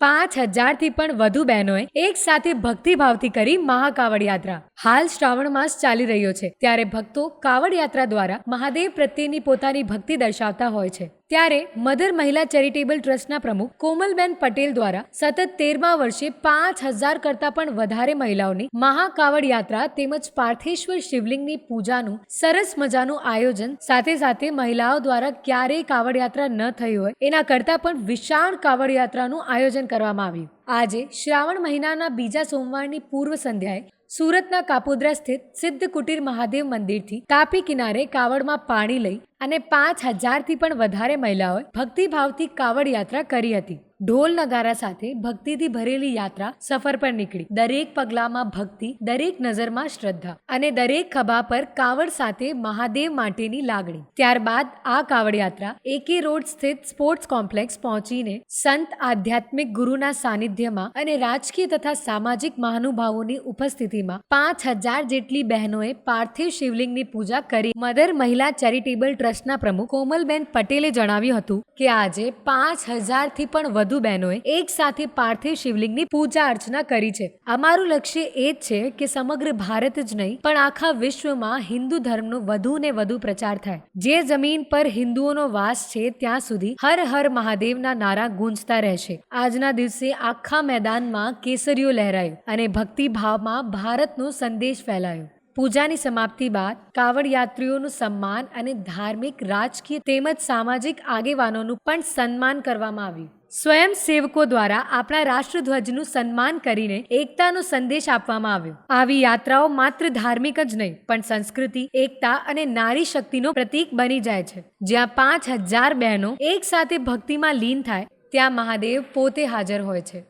પાંચ હજારથી પણ વધુ બહેનોએ એક સાથે ભક્તિભાવથી કરી મહાકાવડ યાત્રા. હાલ શ્રાવણ માસ ચાલી રહ્યો છે, ત્યારે ભક્તો કાવડ યાત્રા દ્વારા મહાદેવ પ્રત્યેની પોતાની ભક્તિ દર્શાવતા હોય છે. ત્યારે મધર મહિલા ચેરિટેબલ ટ્રસ્ટના પ્રમુખ કોમલબેન પટેલ દ્વારા સતત તેરમા વર્ષે પાંચ હજાર કરતાં પણ વધારે મહિલાઓની મહાકાવડ યાત્રા તેમજ પાર્થેશ્વર શિવલિંગની પૂજાનું સરસ મજાનું આયોજન સાથે સાથે મહિલાઓ દ્વારા ક્યારેય કાવડ યાત્રા ન થઈ હોય, એના કરતાં પણ વિશાળ કાવડ યાત્રાનું આયોજન કરવામાં આવ્યું. આજે શ્રાવણ મહિનાના બીજા સોમવારની પૂર્વ સંધ્યાએ સુરતના કાપોદ્રા સ્થિત સિદ્ધ કુટીર મહાદેવ મંદિરથી તાપી કિનારે કાવડમાં પાણી લઈ અને પાંચ હજારથી પણ વધારે મહિલાઓએ ભક્તિભાવથી કાવડ યાત્રા કરી હતી. ઢોલ નગારા સાથે ભક્તિથી ભરેલી યાત્રા સફર પર નીકળી. દરેક પગલામાં ભક્તિ, દરેક નજરમાં શ્રદ્ધા અને દરેક ખભા પર કાવડ સાથે મહાદેવ માટેની લાગણી. ત્યારબાદ આ કાવડ યાત્રા એકે રોડ સ્થિત સ્પોર્ટ્સ કોમ્પ્લેક્સ પહોંચીને સંત આધ્યાત્મિક ગુરુના સાનિધ્યમાં અને રાજકીય તથા સામાજિક મહાનુભાવોની ઉપસ્થિતિમાં પાંચ હજાર જેટલી બહેનોએ પાર્થિવ શિવલિંગની પૂજા કરી. મધર મહિલા ચેરિટેબલ ટ્રસ્ટના પ્રમુખ કોમલબેન પટેલે જણાવ્યું હતું કે આજે પાંચ હજારથી પણ વધુ બહેનોએ એક સાથે પાર્થિવ શિવલિંગની પૂજા અર્ચના કરી છે. અમારું લક્ષ્ય એ જ છે કે સમગ્ર ભારત જ નહીં, પણ આખા વિશ્વમાં હિન્દુ ધર્મનો વધુ ને વધુ પ્રચાર થાય. જે જમીન પર હિન્દુઓનો વાસ છે, ત્યાં સુધી હર હર મહાદેવના નારા ગુંજતા રહેશે. આજના દિવસે આખા મેદાનમાં કેસરીઓ લહેરાયું અને ભક્તિભાવમાં ભારતનો સંદેશ ફેલાયો. પૂજાની સમાપ્તિ બાદ કાવડ યાત્રીઓનું સન્માન અને ધાર્મિક, રાજકીય તેમજ સામાજિક આગેવાનોનું પણ સન્માન કરવામાં આવ્યું. સ્વયંસેવકો દ્વારા આપણા રાષ્ટ્રધ્વજનું સન્માન કરીને એકતાનો સંદેશ આપવામાં આવ્યો. આવી યાત્રાઓ માત્ર ધાર્મિક જ નહીં, પણ સંસ્કૃતિ, એકતા અને નારી શક્તિનો પ્રતીક બની જાય છે. જ્યાં પાંચ હજાર બહેનો એક સાથે ભક્તિમાં લીન થાય, ત્યાં મહાદેવ પોતે હાજર હોય છે.